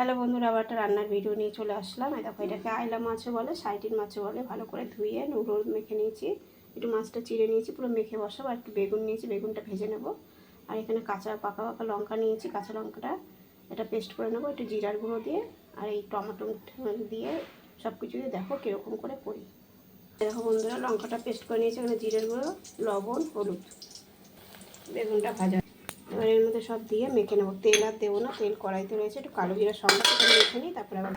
Hello বন্ধুরা আবার একটা রান্নার ভিডিও নিয়ে চলে আসলাম। দেখো, এটাকে আয়লা মাছও বলে সাইটিন মাছও বলে। ভালো করে ধুয়ে নুড়ো মেখে নিয়েছি। একটু মাছটা চিড়ে নিয়েছি, পুরো মেখে বসাবো। আর একটু বেগুন নিয়েছি, বেগুনটা ভেজে নেব। আর এখানে কাঁচা, পাকা পাকা লঙ্কা নিয়েছি, কাঁচা লঙ্কাটা। এটা পেস্ট করে নেব, একটু জিরার গুঁড়ো দিয়ে। আর এই টমেটো দিয়ে সব কিছু দিয়ে দেখো কীরকম করে করি। দেখো বন্ধুরা, লঙ্কাটা পেস্ট করে নিয়েছি, এখানে জিরের গুঁড়ো, লবণ, হলুদ। বেগুনটা ভাজা এবার এর মধ্যে সব দিয়ে মেখে নেব। তেল আর দেবো না, তেল কড়াইতে রয়েছে, একটু কালো জিরার সঙ্গে মেখে নিই, তারপরে আবার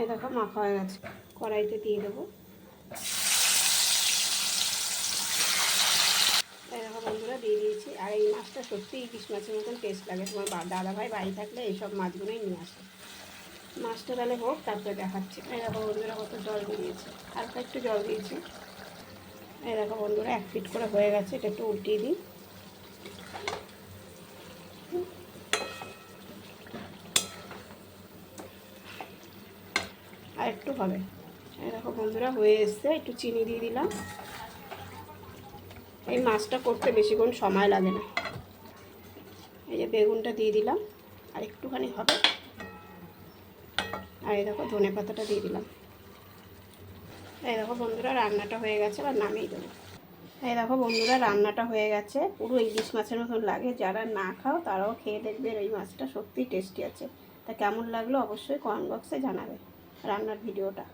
এই দেখো মাখা হয়ে গেছে। কড়াইতে দিয়ে দেবো। বন্ধুরা, দিয়ে দিয়েছি। আর এই মাছটা সত্যিই ইলিশ মাছের মতন টেস্ট লাগে। তোমার দাদা ভাই বাড়ি থাকলে এইসব মাছগুলোই নিয়ে আসে। মাছটা তাহলে হোক, তারপরে দেখাচ্ছি। এই দেখো বন্ধুরা, কত জল দিয়েছে হালকা একটু জল দিয়েছি। এই দেখো বন্ধুরা, এক ফিট করে হয়ে গেছে, এটা একটু উল্টিয়ে দিই। আর একটু হবে। দেখো বন্ধুরা, হয়ে এসছে। একটু চিনি দিয়ে দিলাম। এই মাছটা করতে বেশিক্ষণ সময় লাগে না। এই যে বেগুনটা দিয়ে দিলাম। আর একটুখানি হবে। আর এই দেখো ধনে পাতাটা দিয়ে দিলাম। এই দেখো বন্ধুরা, রান্নাটা হয়ে গেছে। এবার নামিয়ে দেবো। এই দেখো বন্ধুরা, রান্নাটা হয়ে গেছে। পুরো ইলিশ মাছের মতন লাগে। যারা না খাও, তারাও খেয়ে দেখবে এই মাছটা সত্যিই টেস্টি আছে। তা কেমন লাগল অবশ্যই কমেন্ট বক্সে জানাবে। রান্নার ভিডিওটা।